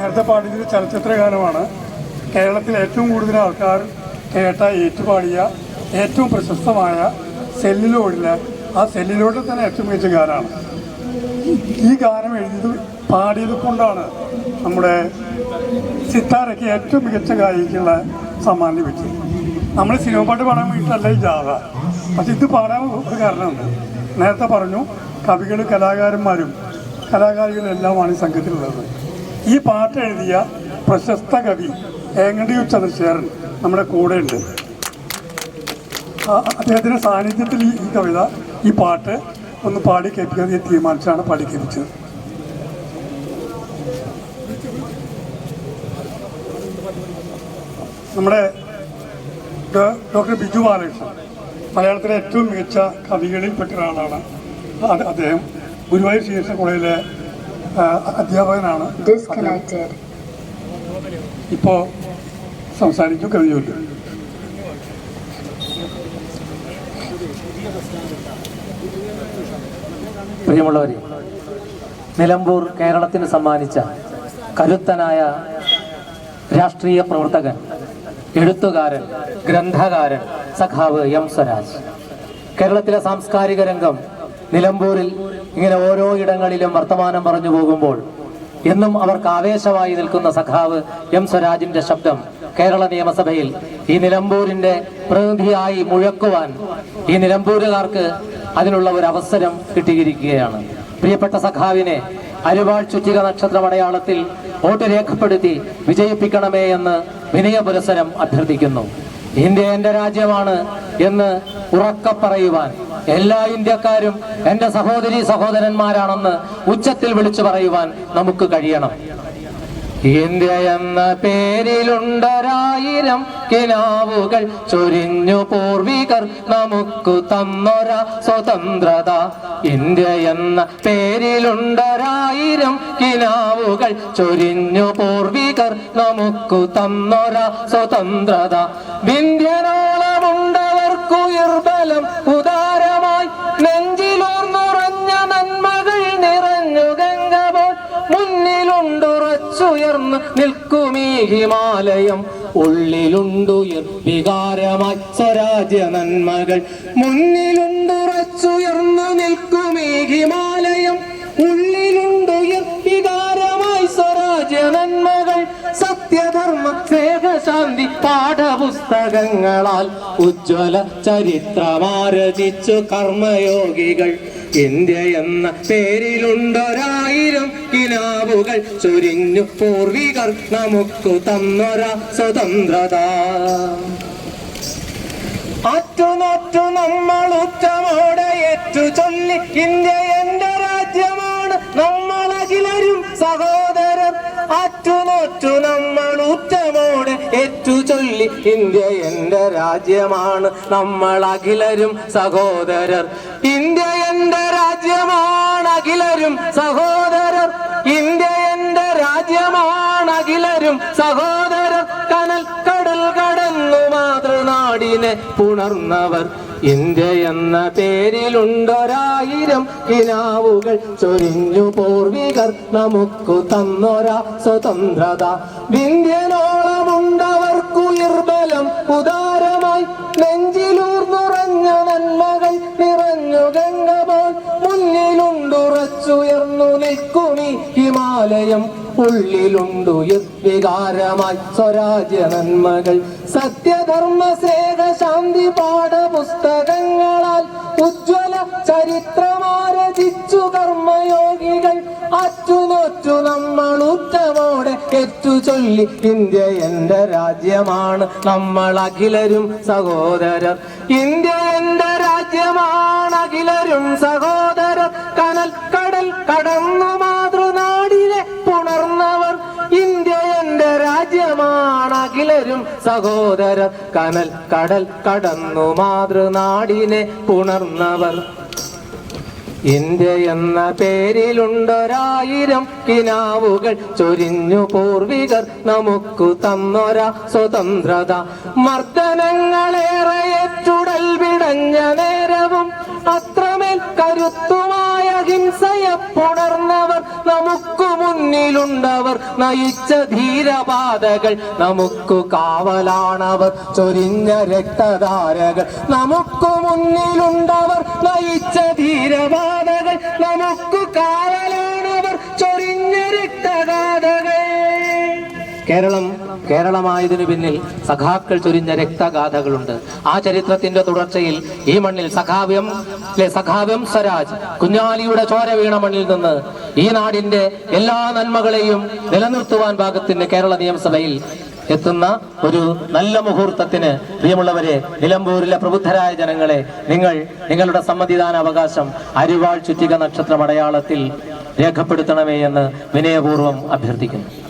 നേരത്തെ പാടിയത് ചലച്ചിത്ര ഗാനമാണ് കേരളത്തിൽ ഏറ്റവും കൂടുതൽ ആൾക്കാർ കേട്ട ഏറ്റുപാടിയ ഏറ്റവും പ്രശസ്തമായ സെല്ലിലോടിൽ ആ സെല്ലിലോട്ടിൽ തന്നെ ഏറ്റവും മികച്ച ഗാനമാണ്. ഈ ഗാനം എഴുതിയത് പാടിയത് കൊണ്ടാണ് നമ്മുടെ സിത്താരയ്ക്ക് ഏറ്റവും മികച്ച ഗായികയ്ക്കുള്ള സമ്മാനം ലഭിച്ചത്. നമ്മൾ സിനിമ പാട്ട് പാടാൻ വേണ്ടിയിട്ടല്ല ഈ ജാഥ. പക്ഷെ ഇത് പാടാൻ ഒരു കാരണമുണ്ട്. നേരത്തെ പറഞ്ഞു കവികളും കലാകാരന്മാരും കലാകാരികളും എല്ലാമാണ് ഈ സംഘത്തിലുള്ളത്. ഈ പാട്ട് എഴുതിയ പ്രശസ്ത കവി ഏങ്ങണ്ടി ചന്ദ്രശേഖരൻ നമ്മുടെ കൂടെ ഉണ്ട്. അദ്ദേഹത്തിന്റെ സാന്നിധ്യത്തിൽ ഈ കവിത ഈ പാട്ട് ഒന്ന് പാടി കേൾപ്പിക്കാൻ തീരുമാനിച്ചാണ് പാടി കേൾപ്പിച്ചത് നമ്മുടെ ഡോക്ടർ ബിജു ബാലകൃഷ്ണൻ മലയാളത്തിലെ ഏറ്റവും മികച്ച കവികളിൽപ്പെട്ട ഒരാളാണ് അദ്ദേഹം ഗുരുവായൂർ ശ്രീകൃഷ്ണ കോളേജിലെ അധ്യാപകനാണ്. ഇപ്പോ സംസാരിച്ചു കഴിഞ്ഞില്ല. പ്രിയമുള്ളവരെ നിലമ്പൂർ കേരളത്തിന് സമ്മാനിച്ച കരുത്തനായ രാഷ്ട്രീയ പ്രവർത്തകൻ എഴുത്തുകാരൻ ഗ്രന്ഥകാരൻ സഖാവ് എം സ്വരാജ്. കേരളത്തിലെ സാംസ്കാരിക രംഗം നിലമ്പൂരിൽ ഇങ്ങനെ ഓരോ ഇടങ്ങളിലും വർത്തമാനം പറഞ്ഞു പോകുമ്പോൾ എന്നും അവർക്ക് ആവേശമായി നിൽക്കുന്ന സഖാവ് എം സ്വരാജിന്റെ ശബ്ദം കേരള നിയമസഭയിൽ ഈ നിലമ്പൂരിന്റെ പ്രതിനിധിയായി മുഴക്കുവാൻ ഈ നിലമ്പൂരുകാർക്ക് അതിനുള്ള ഒരു അവസരം കിട്ടിയിരിക്കുകയാണ്. പ്രിയപ്പെട്ട സഖാവിനെ അരുവാൾ ചുറ്റിക നക്ഷത്രം അടയാളത്തിൽ വോട്ട് രേഖപ്പെടുത്തി വിജയിപ്പിക്കണമേ എന്ന് വിനയ പുരസരം അഭ്യർത്ഥിക്കുന്നു. ഇന്ത്യ എന്റെ രാജ്യമാണ് എന്ന് ഉറക്ക പറയുവാൻ എല്ലാ ഇന്ത്യക്കാരും എന്റെ സഹോദരി സഹോദരന്മാരാണെന്ന് ഉച്ചത്തിൽ വിളിച്ചു പറയുവാൻ നമുക്ക് കഴിയണം. ഇന്ത്യ എന്ന പേരിലുണ്ടൊരായിരം കിനാവുകൾ ചൊരിഞ്ഞു പൂർവികർ നമുക്ക് തന്നൊര സ്വതന്ത്രത. ഇന്ത്യ എന്ന പേരിലുണ്ടൊരായിരം കിനാവുകൾ ചൊരിഞ്ഞു പൂർവികർ നമുക്ക് തന്നൊര സ്വതന്ത്രത. വിന്ധ്യനോളമുണ്ടവർക്കുയർബലം നിൽക്കുമീ ഹിമാലയം ഉള്ളിലുണ്ടുയർ വികാരമായി സ്വരാജ്യ നന്മകൾ മുന്നിലുണ്ടുറച്ചുയർന്നു നിൽക്കുമീ ഹിമാലയം ഉള്ളിലുണ്ടുയർ വികാരമായി സ്വരാജ്യ നന്മകൾ സത്യധർമ്മ സ്നേഹശാന്തി പാഠപുസ്തകങ്ങളാൽ ഉജ്ജ്വല ചരിത്രമാരചിച്ചു കർമ്മയോഗികൾ. ഇന്ത്യ എന്ന പേരിലുണ്ടൊരായിരം കിനാവുകൾ ചൊരിഞ്ഞു പൂർവികർ നമുക്ക് തന്നൊര സ്വതന്ത്രത. അറ്റുനൊറ്റു നമ്മൾ ഉറ്റമോടെ ഏറ്റു ചൊല്ലി ഇന്ത്യ എന്റെ രാജ്യമാണ്. നമ്മൾ അഖിലരും സഹോദരർ അറ്റുനൊറ്റു നമ്മൾ ഉറ്റമോടെ ഏറ്റു ചൊല്ലി ഇന്ത്യ എന്റെ രാജ്യമാണ്. നമ്മൾ അഖിലരും സഹോദരർ ഇന്ത്യ എന്റെ രാജ്യമാണ് അഖിലരും സഹോദരർ. ഇന്ത്യ എന്റെ രാജ്യമാണ് അഖിലരും സഹോദരർ. കനൽ കടൽ കടന്നു മാതൃനാടിനെ പുണർന്നവർ. ഇന്ത്യ എന്ന പേരിലുണ്ടൊരായിരം കിനാവുകൾ ചൊരിഞ്ഞു പൂർവികർ നമുക്ക് തന്നൊരാ സ്വതന്ത്രത. ഇന്ത്യനോളമുണ്ടവർക്കുയർബലം ഉദാരമായി നിൽക്കുമി ഹിമാലയം ഉള്ളിലുണ്ടു വികാരമായി സ്വരാജ്യ നന്മകൾ. സത്യധർമ്മ സ്നേഹ ശാന്തി പാഠപുസ്തകങ്ങളാൽ ഉജ്ജ്വല ചരിത്രമാരചിച്ചു കർമ്മയോഗികൾ. അറ്റുനോറ്റു നമ്മൾ ഉറ്റമോടെ ഏറ്റു ചൊല്ലി ഇന്ത്യ എന്റെ രാജ്യമാണ്. നമ്മൾ അഖിലരും സഹോദരർ. ഇന്ത്യ എന്റെ രാജ്യമാണ്. അഖിലരും സഹോദരർ. കനൽ കടൽ കടന്നു അഖിലരും സഹോദരർ കനൽ കടൽ കടന്നു മാതൃനാടിനെ പുണർന്നവർ. ഇന്ത്യ എന്ന പേരിലുണ്ടൊരായിരം കിനാവുകൾ ചൊരിഞ്ഞു പൂർവികർ നമുക്ക് തന്നൊര സ്വതന്ത്രത. മർദ്ദനങ്ങളേറെ ചുടൽ വിടഞ്ഞ നേരവും അത്രമേൽ കരുത്തുമായ ഹിംസയെ പുണർന്നവർ നമുക്ക് മുന്നിലുണ്ടവർ. നയിച്ച ധീരപാതകൾ നമുക്കു കാവലാണവർ. ചൊരിഞ്ഞ രക്തധാരകൾ നമുക്കു മുന്നിലുണ്ടവർ. നയിച്ച ധീരപാതകൾ നമുക്കു കാവലാണവർ. ചൊരിഞ്ഞ രക്തഗാഥകൾ. കേരളം കേരളമായതിനു പിന്നിൽ സഖാക്കൾ ചൊരിഞ്ഞ രക്തഗാഥകളുണ്ട്. ആ ചരിത്രത്തിന്റെ തുടർച്ചയിൽ ഈ മണ്ണിൽ സഖാവ്യം സഖാവ്യം സ്വരാജ് കുഞ്ഞാലിയുടെ ചോര വീണ മണ്ണിൽ നിന്ന് ഈ നാടിന്റെ എല്ലാ നന്മകളെയും നിലനിർത്തുവാൻ ഭാഗത്തിന് കേരള നിയമസഭയിൽ എത്തുന്ന ഒരു നല്ല മുഹൂർത്തത്തിന് പ്രിയമുള്ളവരെ നിലമ്പൂരിലെ പ്രബുദ്ധരായ ജനങ്ങളെ നിങ്ങൾ നിങ്ങളുടെ സമ്മതിദാന അവകാശം അരിവാൾ ചുറ്റിക നക്ഷത്രം അടയാളത്തിൽ രേഖപ്പെടുത്തണമേ എന്ന് വിനയപൂർവം അഭ്യർത്ഥിക്കുന്നു.